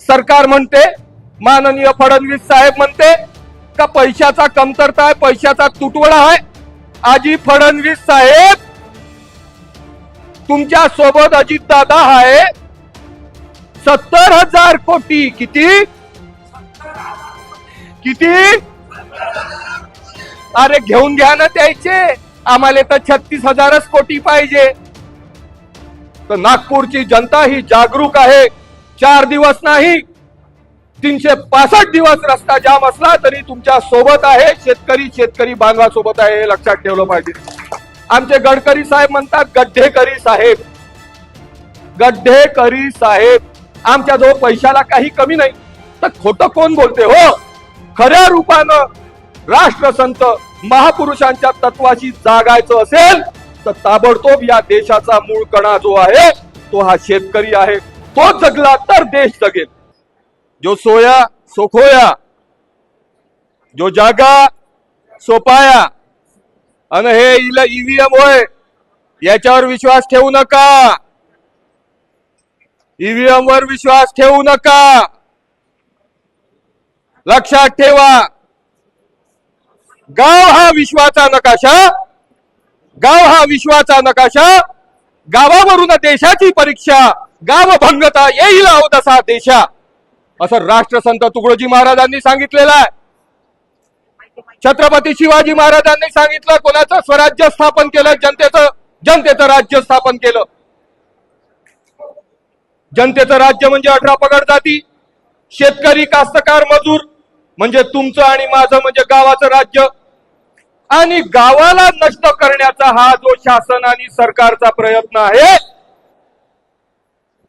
सरकार म्हणते माननीय फडणवीस साहेब म्हणते का पैशाचा कमतरता आहे पैशाचा तुटवडा आहे. आजी फडणवीस साहेब तुमच्यासोबत अजितदादा आहे. सत्तर हजार कोटी किती? किती? अरे घेऊन घ्या ना त्याचे. आम्हाला तर छत्तीस हजारच कोटी पाहिजे. तर नागपूरची जनता ही जागरूक आहे. चार दिवस नाही तीनशे पासष्ट दिवस रस्ता जाम असला तरी तुमच्यासोबत आहे शेतकरी शेतकरी बांधवा सोबत आहे हे लक्षात ठेवलं पाहिजे. आमचे गडकरी साहेब म्हणतात गड्ढेकरी साहेब. गड्ढेकरी साहेब. आमच्या जवळ पैशाला काही कमी नाही. तर खोटं कोण बोलते हो? खऱ्या रूपानं राष्ट्रसंत महापुरुषांच्या तत्वाशी जागायचं असेल तर ताबडतोब या देशाचा मूळ कणा जो आहे तो हा शेतकरी आहे. तो जगला तर देश जगेल. जो सोया सो खोया. जो जागा सो पाया. आणि हे ईव्हीएम होय याच्यावर विश्वास ठेवू नका. ईव्हीएम वर विश्वास ठेवू नका. लक्षात ठेवा. गाव हा विश्वाचा नकाशा. गाव हा विश्वाचा नकाशा. गावावरून देशाची परीक्षा. गाव भंगता येईल आहो तसा देशा. असं राष्ट्रसंत तुकडोजी महाराजांनी सांगितलेलं आहे. छत्रपती शिवाजी महाराजांनी सांगितलं कोणाचं स्वराज्य स्थापन केलं जनतेचं जनतेचं राज्य स्थापन केलं. जनतेचं राज्य म्हणजे अठरा पगड जाती. शेतकरी कास्तकार मजूर म्हणजे तुमचं आणि माझं म्हणजे गावाचं राज्य. आणि गावाला नष्ट करण्याचा हा जो शासन आणि सरकारचा प्रयत्न आहे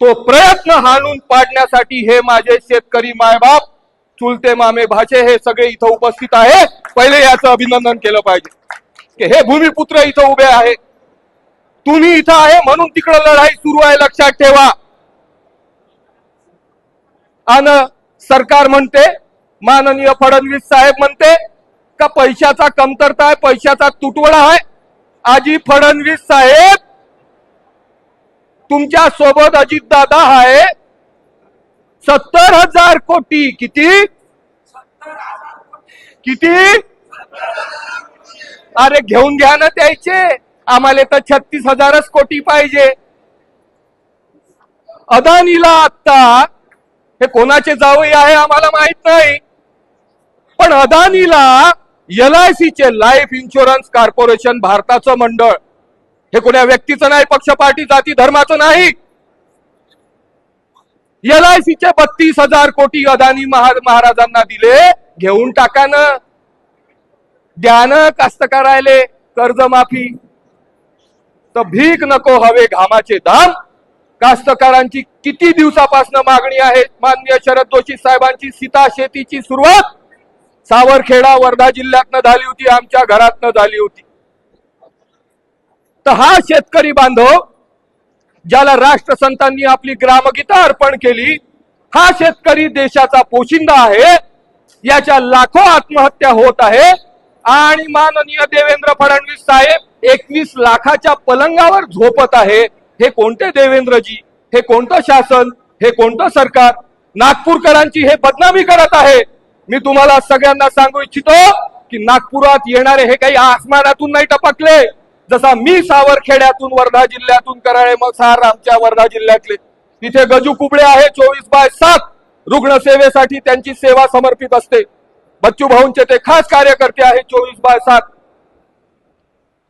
तो प्रयत्न हाणून पाडण्यासाठी हे माझे शेतकरी मायबाप चुलते मामे भाचे हे सगळे इथं उपस्थित आहे. पहिले याचं अभिनंदन केलं पाहिजे. की हे भूमिपुत्र इथं उभे आहे. तुम्ही इथं आहे म्हणून तिकडं लढाई सुरू आहे लक्षात ठेवा. आणि सरकार म्हणते माननीय फडणवीस साहेब म्हणते का पैशाचा कमतरता आहे पैशाचा तुटवडा आहे. आजी फडणवीस साहेब तुमच्यासोबत अजितदादा आहे. सत्तर हजार कोटी किती? किती? अरे घेऊन घ्या ना त्याचे. आम्हाला तर छत्तीस हजारच कोटी पाहिजे. अदानीला आता हे कोणाचे जावई आहे आम्हाला माहीत नाही. पण अदानीला एल आय चे लाईफ इन्शुरन्स कॉर्पोरेशन भारताचं मंडळ. हे कोण्या व्यक्तीचं नाही पक्ष पार्टी जाती धर्माचं नाही. एल आय सीचे बत्तीस हजार कोटी अदानी महा- महाराजांना दिले घेऊन टाका ना. द्या ना कास्तकारायले कर्जमाफी. तर भीक नको हवे घामाचे दाम. कास्तकारांची किती दिवसापासून मागणी आहे? माननीय शरद जोशी साहेबांची सीता शेतीची सुरुवात. सावरखेडा वर्धा जिल्ह्यातनं झाली होती आमच्या घरातनं झाली होती. तर हा शेतकरी बांधव ज्याला राष्ट्रसंतांनी आपली ग्रामगीता अर्पण केली हा शेतकरी देशाचा पोशिंदा आहे याच्या लाखो आत्महत्या होत आहे. आणि माननीय देवेंद्र फडणवीस साहेब एकवीस लाखाच्या पलंगावर झोपत आहे. हे कोणते देवेंद्रजी? हे कोणतं शासन? हे कोणतं सरकार? नागपूरकरांची हे बदनामी करत आहे. मी तुम्हाला सगळ्यांना सांगू इच्छितो की नागपुरात येणारे हे काही आसमानातून नाही टपकले. जसा मी सावरखेड्यातून वर्धा जिल्ह्यातून कराळे मग सार आमच्या वर्धा जिल्ह्यातले. तिथे गजू कुबडे आहे चोवीस बाय सात रुग्णसेवेसाठी त्यांची सेवा समर्पित असते. बच्चू भाऊंचे ते खास कार्यकर्ते आहेत चोवीस बाय सात.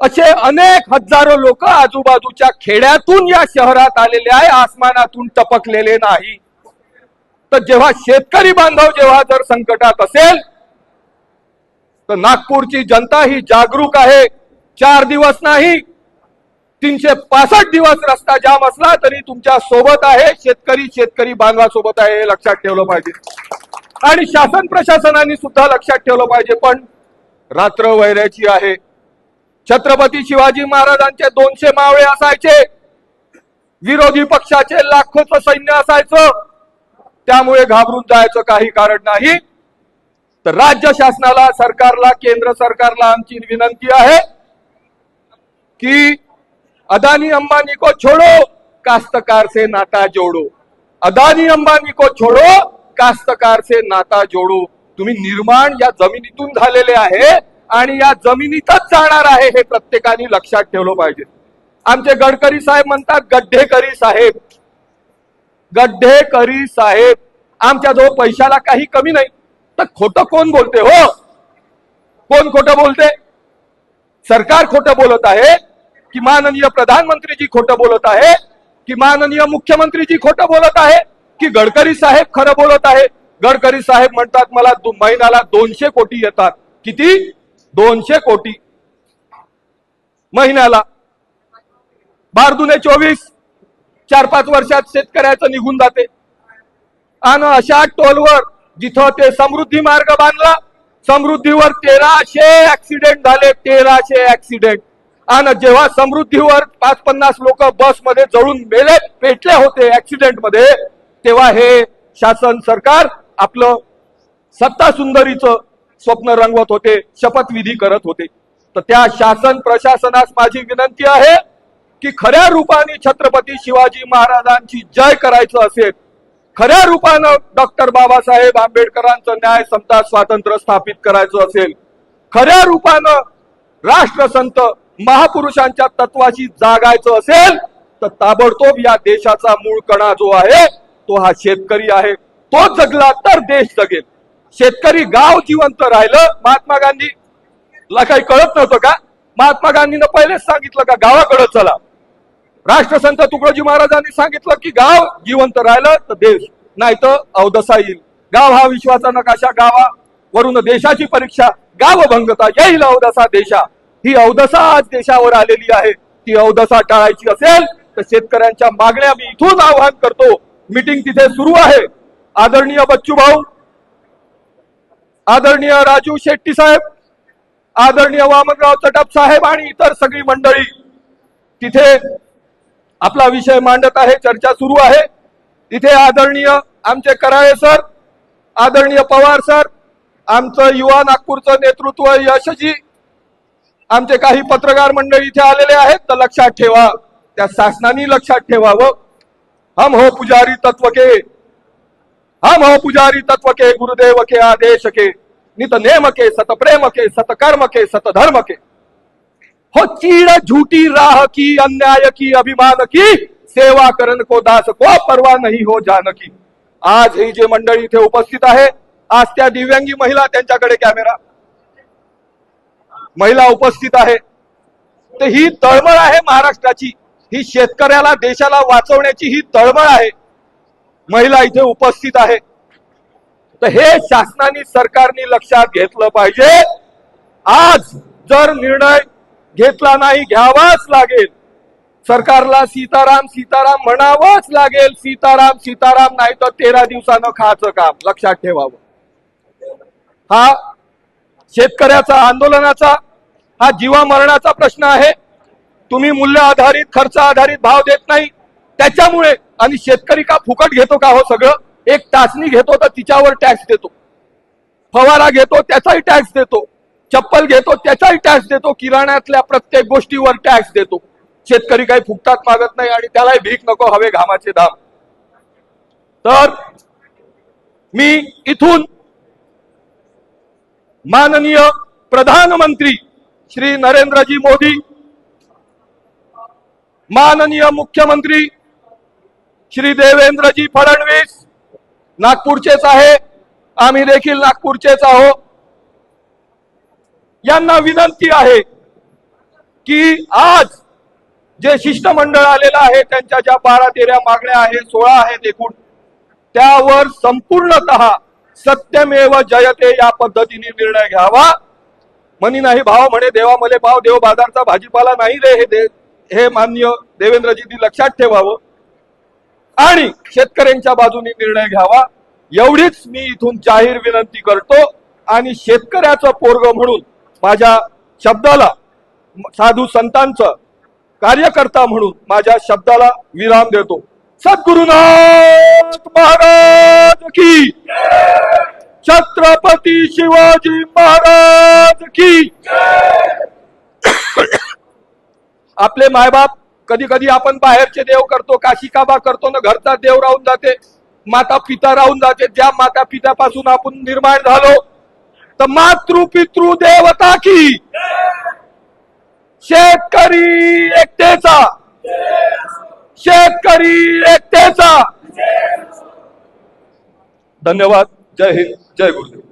असे अनेक हजारो लोक आजूबाजूच्या खेड्यातून या शहरात आलेले आहे आसमानातून टपकलेले नाही. तर जेव्हा शेतकरी बांधव जेव्हा जर संकटात असेल तर नागपूरची जनता ही जागरूक आहे. चार दिवस नाही तीनशे पासष्ट दिवस रस्ता जाम असला तरी तुमच्यासोबत आहे शेतकरी शेतकरी बांधवासोबत आहे हे लक्षात ठेवलं पाहिजे. आणि शासन प्रशासनाने सुद्धा लक्षात ठेवलं पाहिजे पण रात्र वैऱ्याची आहे. छत्रपती शिवाजी महाराजांचे दोनशे मावळे असायचे. विरोधी पक्षाचे लाखोचं सैन्य असायचं. त्यामुळे घाबरून जायचं काही कारण नाही. तर राज्य शासनाला सरकारला केंद्र सरकारला आमची विनंती आहे. कि अदानी अंबानी को छोड़ो काश्तकार से नाता जोड़ो। अदानी अंबानी को छोडो कास्तकार से नाता जोडो। तुम्ही निर्माण या जमिनीतून झालेले आहे आणि या जमिनीतच जाणार आहे हे प्रत्येकाने लक्षात ठेवलं पाहिजे. आमचे गडकरी साहेब म्हणतात गड्ढेकरी साहेब. गड्ढेकरी साहेब. आमच्याजवळ पैशाला काही कमी नाही. तर खोटं कोण बोलते हो? कोण खोटं बोलते? सरकार खोटं बोलत आहे. की माननीय प्रधानमंत्रीजी खोटं बोलत आहे की माननीय मुख्यमंत्रीजी खोटं बोलत आहे की गडकरी साहेब खरं बोलत आहे. गडकरी साहेब म्हणतात मला महिन्याला दोनशे कोटी येतात. किती? दोनशे कोटी. महिन्याला. बारदुने चोवीस. चार पाच वर्षात शेतकऱ्याचं निघून जाते. आणि अशा टोलवर जिथं ते समृद्धी मार्ग बांधला समृद्धीवर तेराशे ऍक्सिडेंट झाले तेराशे ऍक्सिडेंट आणि जेव्हा समृद्धीवर पाच पन्नास लोक बसमध्ये जळून मेले पेटले होते ऍक्सिडेंटमध्ये तेव्हा हे शासन सरकार आपलं सत्ता सुंदरीचं स्वप्न रंगवत होते शपथविधी करत होते. तर त्या शासन प्रशासनास माझी विनंती आहे की खऱ्या रूपाने छत्रपती शिवाजी महाराजांची जय करायचं असेल खऱ्या रूपानं डॉक्टर बाबासाहेब आंबेडकरांचं न्याय समता स्वातंत्र्य स्थापित करायचं असेल खऱ्या रूपानं राष्ट्रसंत महापुरुषांच्या तत्वाशी जागायचं असेल तर ताबडतोब या देशाचा मूळ कणा जो आहे तो हा शेतकरी आहे. तो जगला तर देश जगेल. शेतकरी गाव जिवंत राहिलं महात्मा गांधी. ला काही कळत नव्हतं का? महात्मा गांधीनं पहिलेच सांगितलं का गावाकडे चला. राष्ट्रसंत तुकडोजी महाराजांनी सांगितलं की गाव जिवंत राहिलं तर देश नाही तर अवदसा येईल. गाव हा विश्वाचा नकाशा गावा? वरून देशाची परीक्षा. गाव भंगता. येईल अवदसा देशा. ही अवदसा आज देशावर आलेली आहे. ती अवदसा टाळायची असेल तर शेतकऱ्यांच्या मागण्या मी इथून आवाहन करतो. मीटिंग तिथे सुरू आहे. आदरणीय बच्चू भाऊ आदरणीय राजू शेट्टी साहेब आदरणीय वामनराव चटप साहेब आणि इतर सगळी मंडळी तिथे आपला विषय मांडत आहे चर्चा सुरू आहे. तिथे आदरणीय आमचे कराळे सर आदरणीय पवार सर आमचं युवा नागपूरचं नेतृत्व यशजी आमचे काही पत्रकार मंडळी इथे आलेले आहेत तर लक्षात ठेवा. त्या शासनाने लक्षात ठेवावं. हम हो पुजारी तत्व के. हम हो पुजारी तत्व के गुरुदेव के आदेश के नित नेम के सत प्रेम के सत कर्म के सत धर्म के. हो चीड़ झूठी राह की अन्याय की अभिमान की सेवा करण को दास को परवा नाही हो जानकी. आज ही जे मंडळी इथे उपस्थित आहे आज त्या दिव्यांगी महिला त्यांच्याकडे कॅमेरा. महिला उपस्थित आहे. तर ही तळमळ आहे महाराष्ट्राची. ही शेतकऱ्याला देशाला वाचवण्याची ही तळमळ आहे. महिला इथे उपस्थित आहे. तर हे शासनाने सरकारने लक्षात घेतलं पाहिजे. आज जर निर्णय घेतला नाही घ्यावाच लागेल. सरकारला सीताराम सीताराम म्हणावंच लागेल. सीताराम सीताराम नाही तर तेरा दिवसानं खायचं काम. लक्षात ठेवावं. हा शेतकऱ्याचा आंदोलनाचा हा जीवा मरणाचा प्रश्न आहे. तुम्ही मूल्य आधारित खर्च आधारित भाव देत नाही. त्याच्यामुळे आणि शेतकरी का फुकट घेतो का हो सगळं? एक टाचणी घेतो तर तिच्यावर टॅक्स देतो. फवारा घेतो त्याचाही टॅक्स देतो. चप्पल घेतो त्याचाही टॅक्स देतो. किराण्यातल्या प्रत्येक गोष्टीवर टॅक्स देतो. शेतकरी काही फुकटात मागत नाही आणि त्यालाही भीक नको हवे घामाचे धाम तर मी इथून माननीय प्रधानमंत्री श्री नरेंद्रजी मोदी माननीय मुख्यमंत्री श्री देवेंद्रजी फडणवीस नागपूरचेच आहे आम्ही देखील नागपूरचेच आहो यांना विनंती आहे की आज जे शिष्टमंडळ आलेलं आहे त्यांच्या ज्या बारा तेरा मागण्या आहेत सोळा आहेत एकूण त्यावर संपूर्णतः सत्यमेव जयते या पद्धतीने निर्णय घ्यावा. म्हणी नाही भाव म्हणे देवा मले भाव देव बाजारचा भाजीपाला नाही रे हे दे हे मान्य देवेंद्रजींनी लक्षात ठेवावं. आणि शेतकऱ्यांच्या बाजूने निर्णय घ्यावा. एवढीच मी इथून जाहीर विनंती करतो. आणि शेतकऱ्याचं पोरग म्हणून माझ्या शब्दाला साधू संतांचं कार्यकर्ता म्हणून माझ्या शब्दाला विराम देतो. सद्गुरुनाथ महाराज की। छत्रपती शिवाजी महाराज की। आपले मायबाप कधी कधी आपण बाहेरचे देव करतो काशिकाबा करतो ना घरचा देव राहून जाते माता पिता राहून जाते ज्या माता पित्यापासून आपण निर्माण झालो तर मातृ पितृ देवता की? शेतकरी एकटेचा. शेतकरी एकतेचा. धन्यवाद. जय हिंद. जय गुरुदेव.